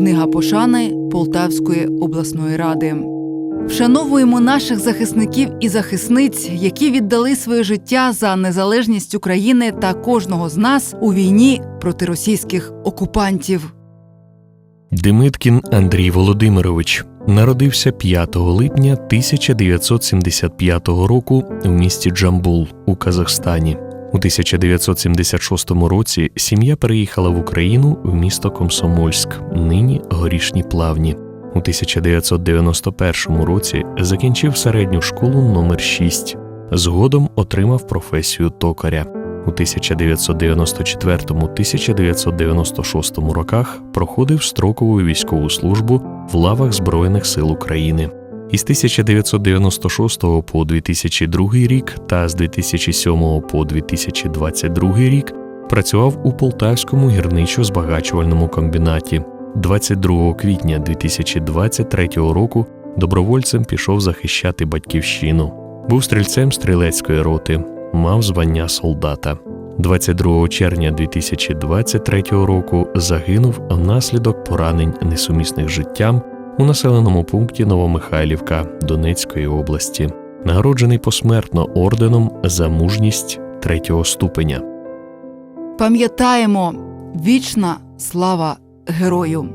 Книга пошани Полтавської обласної ради. Вшановуємо наших захисників і захисниць, які віддали своє життя за незалежність України та кожного з нас у війні проти російських окупантів. Демиткін Андрій Володимирович народився 5 липня 1975 року в місті Джамбул у Казахстані. У 1976 році сім'я переїхала в Україну в місто Комсомольськ, нині Горішні Плавні. У 1991 році закінчив середню школу номер 6 Згодом отримав професію токаря. У 1994-1996 роках проходив строкову військову службу в лавах Збройних сил України. Із 1996 по 2002 рік та з 2007 по 2022 рік працював у Полтавському гірничо-збагачувальному комбінаті. 22 квітня 2023 року добровольцем пішов захищати батьківщину. Був стрільцем стрілецької роти, мав звання солдата. 22 червня 2023 року загинув внаслідок поранень несумісних життям у населеному пункті Новомихайлівка Донецької області, нагороджений посмертно орденом за мужність третього ступеня. Пам'ятаємо вічна слава герою.